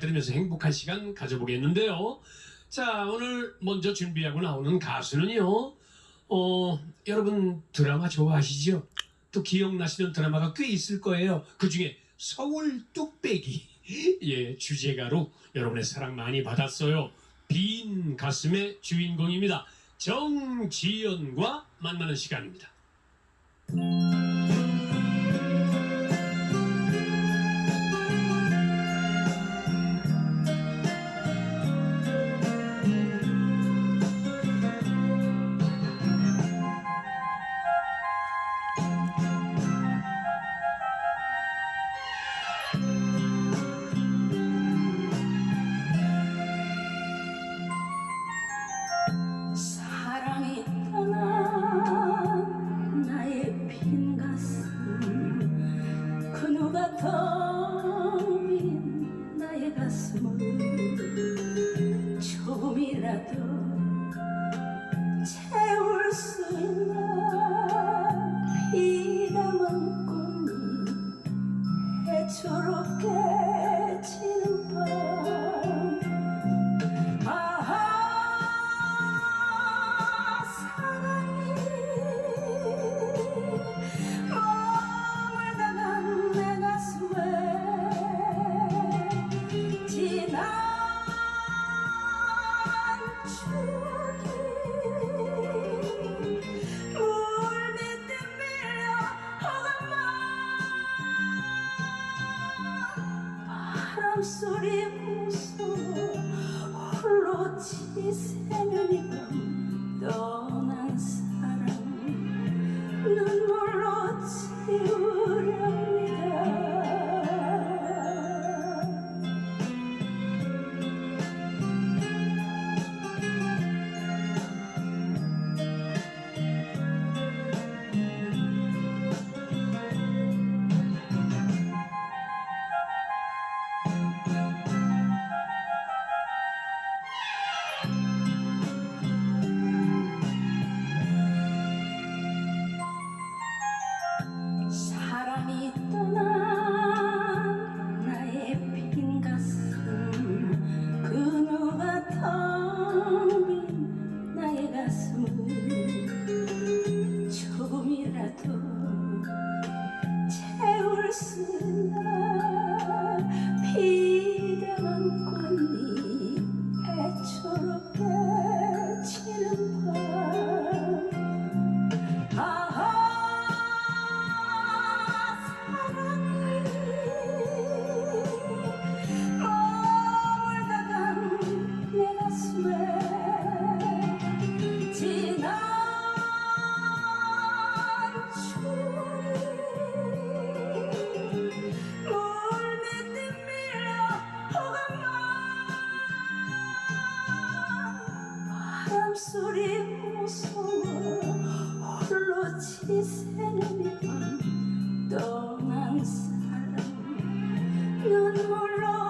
들으면서 행복한 시간 가져보겠는데요. 자, 오늘 먼저 준비하고 나오는 가수는요. 어, 여러분 드라마 좋아하시죠? 또 기억나시는 드라마가 꽤 있을 거예요. 그 중에 서울 뚝배기. 예, 주제가로 여러분의 사랑 많이 받았어요. 빈 가슴의 주인공입니다. 정지연과 만나는 시간입니다. 해초롭게 지는 밤. 아하 사랑이 머물다간 내 가슴에 지난 추억이 바람소리 무서워 홀로 지새 물소리 무서워 홀로 지새는 떠난 사람. 눈물로